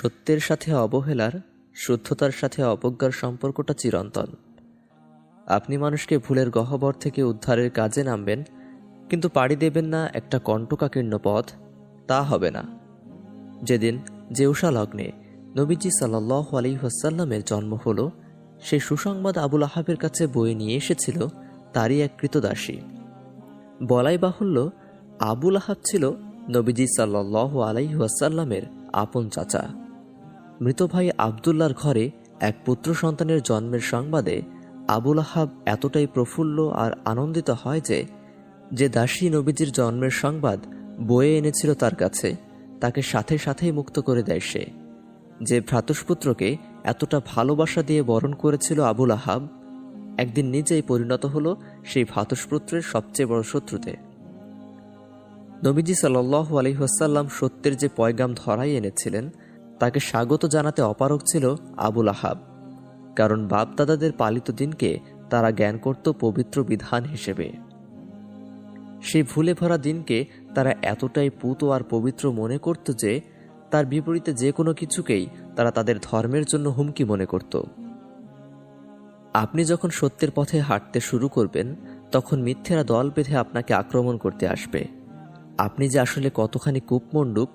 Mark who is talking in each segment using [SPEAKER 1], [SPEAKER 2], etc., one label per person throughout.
[SPEAKER 1] সত্যের সাথে অবহেলার, শুদ্ধতার সাথে অবজ্ঞার সম্পর্কটা চিরন্তন। আপনি মানুষকে ভুলের গহ্বর থেকে উদ্ধারের কাজে নামবেন, কিন্তু পাড়ি দেবেন না একটা কণ্টকাকীর্ণ পথ, তা হবে না। যেদিন জেউসা লগ্নে নবীজি সাল্লাহ আলী হাসাল্লামের জন্ম হলো সেই সুসংবাদ আবুল আহাবের কাছে বয়ে নিয়ে এসেছিল তারই এক কৃতদাসী। বলাই বাহুল্য, আবুল আহাব ছিল নবীজি সাল্লাহ আলাইহি ওয়াসাল্লামের আপন চাচা। মৃত ভাই আবদুল্লার ঘরে এক পুত্র সন্তানের জন্মের সংবাদে আবুল আহাব এতটাই প্রফুল্ল আর আনন্দিত হয় যে যে দাসী নবীজির জন্মের সংবাদ বয়ে এনেছিল তার কাছে, তাকে সাথে সাথেই মুক্ত করে দেয় সে। যে ভ্রাতুষ্পুত্রকে এতটা ভালোবাসা দিয়ে বরণ করেছিল আবুল আহাব, একদিন নিজেই পরিণত হল সেই ভ্রাতুষ্পুত্রের সবচেয়ে বড় শত্রুতে। নবীজি সাল্লাহ আলহিহাসাল্লাম সত্যের যে পয়গাম ধরাই এনেছিলেন তাকে স্বাগত জানাতে অপারক ছিল আবুল আহাব, কারণ বাপদাদাদের পালিত দিনকে তারা জ্ঞান করত পবিত্র বিধান হিসেবে। সেই ভুলে ভরা দিনকে তারা এতটাই পুত আর পবিত্র মনে করত যে, তার বিপরীতে যে কোনো কিছুকেই তারা তাদের ধর্মের জন্য হুমকি মনে করত। আপনি যখন সত্যের পথে হাঁটতে শুরু করবেন, তখন মিথ্যেরা দল বেঁধে আপনাকে আক্রমণ করতে আসবে। আপনি যে আসলে কতখানি কূপমণ্ডুক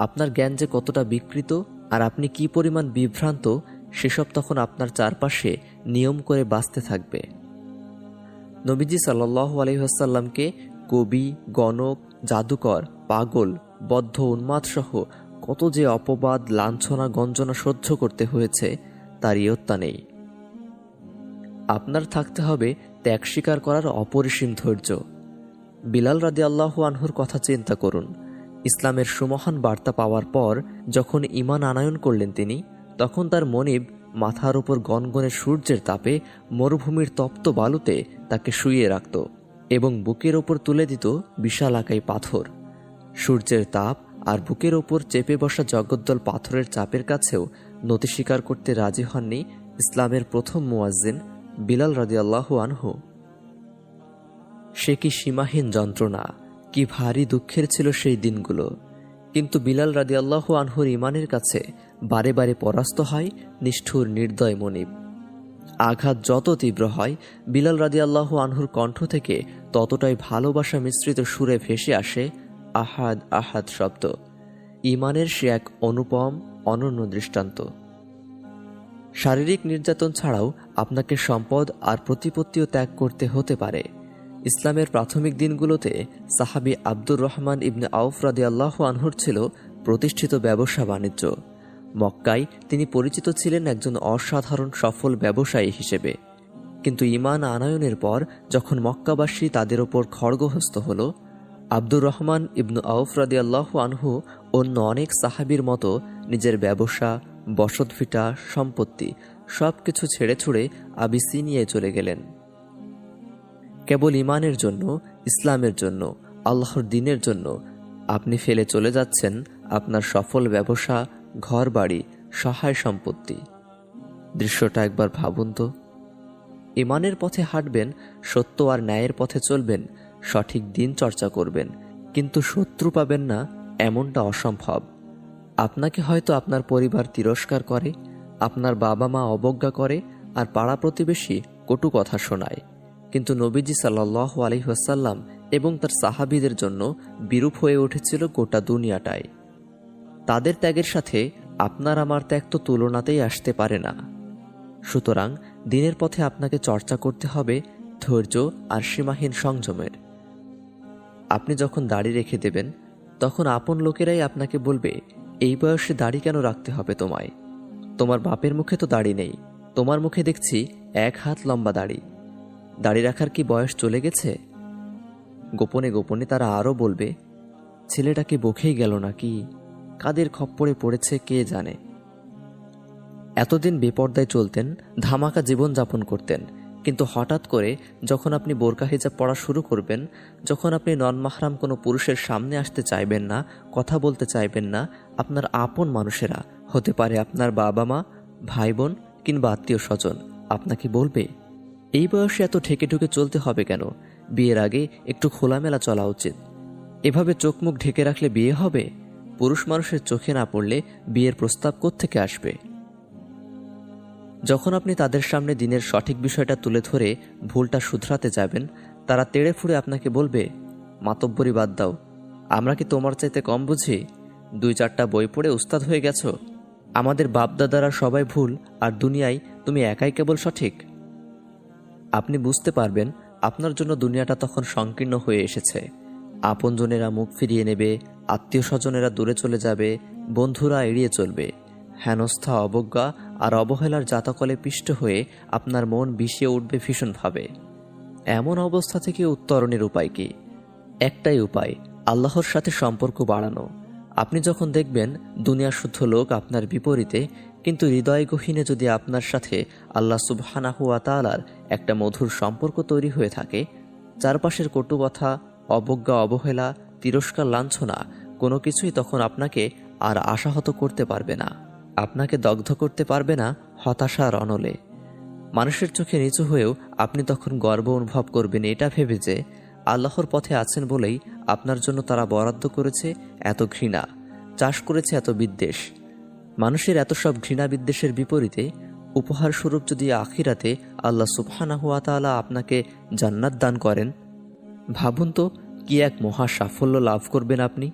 [SPEAKER 1] আপনার জ্ঞান যে কতটা বিকৃত আর আপনি কি পরিমাণ বিভ্রান্ত, সেসব তখন আপনার চারপাশে নিয়ম করে বাঁচতে থাকবে। নবীজি সাল্লাহ আলহিহাসাল্লামকে কবি, গণক, জাদুকর, পাগল, বদ্ধ উন্মাদসহ কত যে অপবাদ, লাঞ্ছনা, গঞ্জনা সহ্য করতে হয়েছে তার ইয়ত্তা নেই। আপনার থাকতে হবে ত্যাগ স্বীকার করার অপরিসীম ধৈর্য। বিলাল রাদি আল্লাহ আনহুর কথা চিন্তা করুন। ইসলামের সুমহান বার্তা পাওয়ার পর যখন ইমান আনায়ন করলেন তিনি, তখন তার মনিব মাথার উপর গনগনে সূর্যের তাপে মরুভূমির তপ্ত বালুতে তাকে শুইয়ে রাখত এবং বুকের ওপর তুলে দিত বিশাল আকাই পাথর। সূর্যের তাপ আর বুকের ওপর চেপে বসা জগদ্দল পাথরের চাপের কাছেও নতি স্বীকার করতে রাজি হননি ইসলামের প্রথম মুয়াজ্জিন বিলাল রাদিয়াল্লাহু আনহু। সে কি সীমাহীন যন্ত্রণা? কি ভারী দুঃখের ছিল সেই দিনগুলো। কিন্তু বিলাল রাদিয়াল্লাহ আনহুর ইমানের কাছে বারে বারে পরাস্ত হয় নিষ্ঠুর নির্দয় মনিব। আঘাত যত তীব্র হয়, বিলাল রাদিয়াল্লাহ আনহুর কণ্ঠ থেকে ততটাই ভালোবাসা মিশ্রিত সুরে ভেসে আসে আহাদ আহাদ শব্দ। ইমানের সে এক অনুপম, অনন্য দৃষ্টান্ত। শারীরিক নির্যাতন ছাড়াও আপনাকে সম্পদ আর প্রতিপত্তিও ত্যাগ করতে হতে পারে। ইসলামের প্রাথমিক দিনগুলোতে সাহাবি আব্দুর রহমান ইবনে আউফ আল্লাহ আনহুর ছিল প্রতিষ্ঠিত ব্যবসা বাণিজ্য। মক্কায় তিনি পরিচিত ছিলেন একজন অসাধারণ সফল ব্যবসায়ী হিসেবে। কিন্তু ইমান আনায়নের পর যখন মক্কাবাসী তাদের ওপর খড়গহস্ত হল, আব্দুর রহমান ইবনু আউফ রাদি আল্লাহ আনহু অন্য অনেক সাহাবির মতো নিজের ব্যবসা, বসতভিটা, সম্পত্তি সব কিছু ছেড়ে ছুড়ে আবিসিনিয়ে চলে গেলেন। কেবল ইমানের জন্য, ইসলামের জন্য, আল্লাহর দিনের জন্য আপনি ফেলে চলে যাচ্ছেন আপনার সফল ব্যবসা ঘর বাড়ি সহায় সম্পত্তি। দৃশ্যটা একবার ভাবুন তো। ইমানের পথে হাঁটবেন, সত্য আর ন্যায়ের পথে চলবেন, সঠিক দিন চর্চা করবেন, কিন্তু শত্রু পাবেন না এমনটা অসম্ভব। আপনাকে হয়তো আপনার পরিবার তিরস্কার করে, আপনার বাবা মা অবজ্ঞা করে আর পাড়া প্রতিবেশী কটু কথা শোনায়। কিন্তু নবীজি সাল্লাহ আলহিহাসাল্লাম এবং তার সাহাবিদের জন্য বিরূপ হয়ে উঠেছিল গোটা দুনিয়াটায়। তাদের ত্যাগের সাথে আপনার আমার ত্যাগ তো তুলনাতেই আসতে পারে না। সুতরাং দিনের পথে আপনাকে চর্চা করতে হবে ধৈর্য আর সীমাহীন সংযমের। আপনি যখন দাড়ি রেখে দেবেন, তখন আপন লোকেরাই আপনাকে বলবে, এই বয়সে দাড়ি কেন রাখতে হবে তোমায়? তোমার বাপের মুখে তো দাড়ি নেই। তোমার মুখে দেখছি এক হাত লম্বা দাড়ি। দাড়ি রাখার কি বয়স চলে গেছে? গোপনে গোপনে তারা আরও বলবে, ছেলেটা কি বখেই গেল নাকি? কাদের খপ্পরে পড়েছে কে জানে? এতদিন বেপর্দায় চলতেন, ধামাকা জীবন যাপন করতেন, কিন্তু হঠাৎ করে যখন আপনি বোরকা হিজাব পড়া শুরু করবেন, যখন আপনি নন মাহরাম কোনো পুরুষের সামনে আসতে চাইবেন না, কথা বলতে চাইবেন না, আপনার আপন মানুষেরা, হতে পারে আপনার বাবা মা, ভাই বোন কিংবা আত্মীয় স্বজন, আপনাকে বলবে এই বয়সে এত ঠেকে ঠুকে চলতে হবে কেন? বিয়ের আগে একটু খোলামেলা চলা উচিত। এভাবে চোখ মুখ ঢেকে রাখলে বিয়ে হবে? পুরুষ মানুষের চোখে না পড়লে বিয়ের প্রস্তাব থেকে আসবে? যখন আপনি তাদের সামনে দিনের সঠিক বিষয়টা তুলে ধরে ভুলটা শুধরাতে যাবেন, তারা তেড়ে ফুড়ে আপনাকে বলবে, মাতব্বরি বাদ দাও। আমরা কি তোমার চাইতে কম বুঝি? দুই চারটা বই পড়ে উস্তাদ হয়ে গেছো? আমাদের বাপদাদারা সবাই ভুল, আর দুনিয়ায় তুমি একাই কেবল সঠিক। আপনি বুঝতে পারবেন আপনার জন্য দুনিয়াটা তখন সংকীর্ণ হয়ে এসেছে। আপনজনেরা মুখ ফিরিয়ে নেবে আত্মীয় স্বজনেরা দূরে চলে যাবে, বন্ধুরা এড়িয়ে চলবে। হেনস্থা, অবজ্ঞা আর অবহেলার জাতকলে পিষ্ট হয়ে আপনার মন বিষিয়ে উঠবে ভীষণভাবে এমন অবস্থা থেকে উত্তরণের উপায় কি? একটাই উপায়, আল্লাহর সাথে সম্পর্ক বাড়ানো। আপনি যখন দেখবেন দুনিয়া শুদ্ধ লোক আপনার বিপরীতে কিন্তু হৃদয় গহীনে যদি আপনার সাথে আল্লাহ সুবহানাহুয়া তালার একটা মধুর সম্পর্ক তৈরি হয়ে থাকে, চারপাশের কটু কথা অবজ্ঞা, অবহেলা, তিরস্কার, লাঞ্ছনা, কোনো কিছুই তখন আপনাকে আর আশাহত করতে পারবে না। আপনাকে দগ্ধ করতে পারবে না হতাশা আর অনলে। মানুষের চোখে নিচু হয়েও আপনি তখন গর্ব অনুভব করবেন, এটা ভেবে যে আল্লাহর পথে আছেন বলেই আপনার জন্য তারা বরাদ্দ করেছে এত ঘৃণা, চাষ করেছে এত বিদ্বেষ। মানুষের এত সব ঘৃণা বিদ্বেষের বিপরীতে উপহার স্বরূপ যদি আখিরাতে আল্লাহ সুবহানাহুয়া তাআলা আপনাকে জান্নাত দান করেন, ভাবুন তো কি এক মহা সাফল্য লাভ করবেন আপনি।